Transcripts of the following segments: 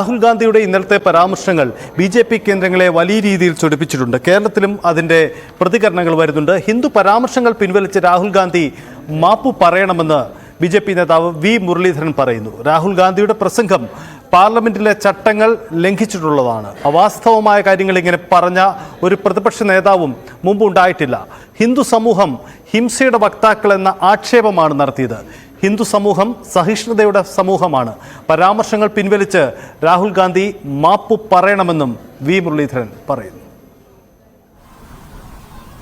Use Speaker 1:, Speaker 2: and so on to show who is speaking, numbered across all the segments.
Speaker 1: രാഹുൽ ഗാന്ധിയുടെ ഇന്നലത്തെ പരാമർശങ്ങൾ ബി ജെ പി കേന്ദ്രങ്ങളെ വലിയ രീതിയിൽ ചൊടിപ്പിച്ചിട്ടുണ്ട്. കേരളത്തിലും അതിന്റെ പ്രതികരണങ്ങൾ വരുന്നുണ്ട്. ഹിന്ദു പരാമർശങ്ങൾ പിൻവലിച്ച് രാഹുൽ ഗാന്ധി മാപ്പു പറയണമെന്ന് ബി ജെ പി നേതാവ് വി മുരളീധരൻ പറയുന്നു. രാഹുൽ ഗാന്ധിയുടെ പ്രസംഗം പാർലമെന്റിലെ ചട്ടങ്ങൾ ലംഘിച്ചിട്ടുള്ളതാണ്. അവാസ്തവമായ കാര്യങ്ങൾ ഇങ്ങനെ പറഞ്ഞ ഒരു പ്രതിപക്ഷ നേതാവും മുമ്പ് ഉണ്ടായിട്ടില്ല. ഹിന്ദു സമൂഹം ഹിംസയുടെ വക്താക്കൾ എന്ന ആക്ഷേപമാണ് നടത്തിയത്. ഹിന്ദു സമൂഹം സഹിഷ്ണുതയുടെ സമൂഹമാണ്. പരാമർശങ്ങൾ പിൻവലിച്ച് രാഹുൽ ഗാന്ധി മാപ്പു പറയണമെന്നും വി മുരളീധരൻ പറയുന്നു.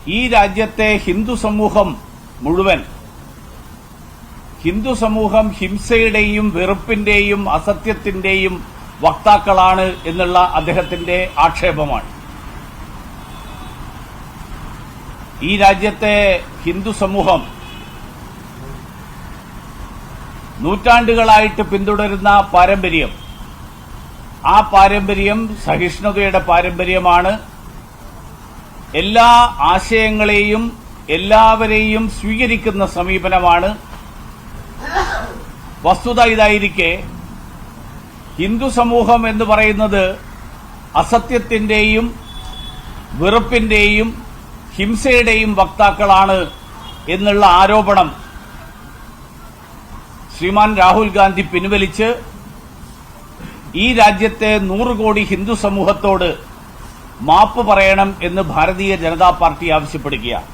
Speaker 2: ഈ രാജ്യത്തെ ഹിന്ദു സമൂഹം മുഴുവൻ ഹിന്ദു സമൂഹം ഹിംസയുടെയും വെറുപ്പിന്റെയും അസത്യത്തിന്റെയും വക്താക്കളാണ് എന്നുള്ള അദ്ദേഹത്തിന്റെ ആക്ഷേപമാണ്. ഈ രാജ്യത്തെ ഹിന്ദു സമൂഹം നൂറ്റാണ്ടുകളായിട്ട് പിന്തുടരുന്ന പാരമ്പര്യം ആ പാരമ്പര്യം സഹിഷ്ണുതയുടെ പാരമ്പര്യമാണ്. എല്ലാ ആശയങ്ങളെയും എല്ലാവരെയും സ്വീകരിക്കുന്ന സമീപനമാണ്. വസ്തുത ഇതായിരിക്കെ. ഹിന്ദു സമൂഹം എന്ന് പറയുന്നത് അസത്യത്തിന്റെയും വെറുപ്പിന്റെയും ഹിംസയുടെയും വക്താക്കളാണ് എന്നുള്ള ആരോപണം ശ്രീമാൻ രാഹുൽ ഗാന്ധി പിൻവലിച്ച് ഈ രാജ്യത്തെ നൂറ് കോടി ഹിന്ദു സമൂഹത്തോട് മാപ്പ് പറയണം എന്ന് ഭാരതീയ ജനതാ പാർട്ടി ആവശ്യപ്പെടുകയാണ്.